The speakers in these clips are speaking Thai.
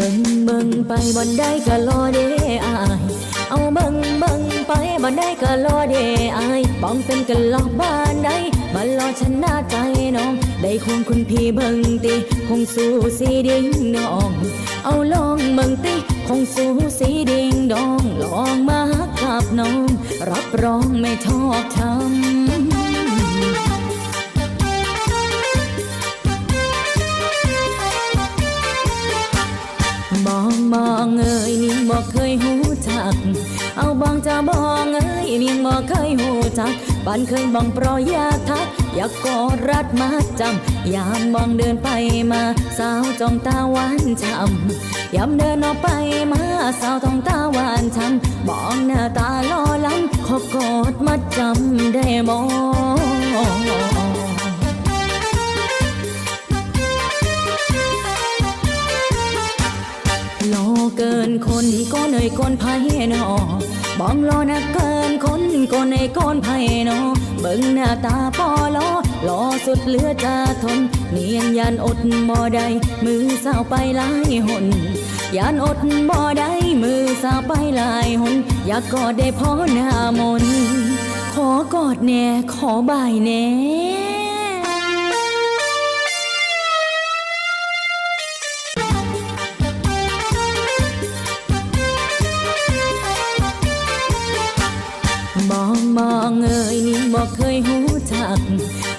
เบิ่งเบิ่งไปบ่ได้ก็รอเด้อายเอาเบิ่งเบิ่งไปบ่ได้ก็รอเด้อายบ้องเป็นกันลอกบ้านใดมารอชนะใจน้อง ได้คงคุณพี่เบิ่งติคงสู้สีดิ่งน้อง เอาลองเบิ่งติคงสู้สีดิ่งดองลองมาหักกับน้อง รับรองไม่ชอกช้ำ ก เอาบองจะบองเอ้ยนิ่งบอกเคยหูจักบ้านเคยบองปรอยาทัก อยากกอดรัดมาจำยามมองเดินไปมา สาวจ้องตาหวานช้ำยามเดินออกไปมาสาวต้องตาหวานช้ำบองหน้าตาล่อล้ำขอกอดมาจำได้มอง นคนก็เนยก้นไผ่นอบองรอนะเกินคนก็ในก้นไผ่นอเบิ่งหน้าตาปอลอรอสุดเหลือจะทนเนียนยันอดบ่ได้มือสาวไปหลายหนยันอดบ่ได้มือสาวไปหลายหนอยากกอดได้พอหน้ามนขอกอดแน่ขอบายแน่ เคยหูจัก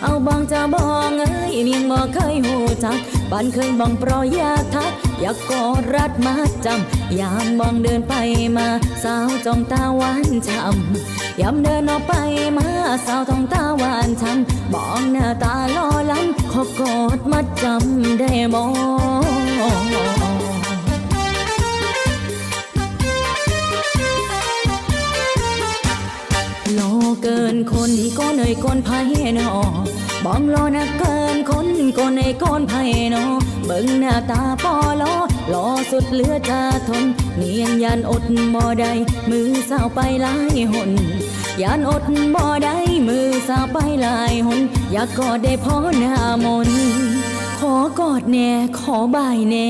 เอาบองจะบองเอ้ยนิ่งบอกเคยหูจักบ้านเคยบองปรยาทัก อยากกอดรัดมาจำยามมองเดินไปมา สาวจ้องตาหวานช้ำยามเดินออกไปมาสาวต้องตาหวานช้ำบองหน้าตาล่อล้ำขอกอดมาจำได้มอง นคนก้นเอ้ยก้นไผ่นอบองรอนักเกินคนก้นเอ้ยก้นไผ่นอเบิ่งหน้าตาปอลอลอสุดเหลือจะทนเนียงยันอดบ่ได้มือสาวไปหลายหนยันอดบ่ได้มือสาวไปหลายหนอยากกอดได้พอหน้ามนขอกอดแน่ขอบ่ายแน่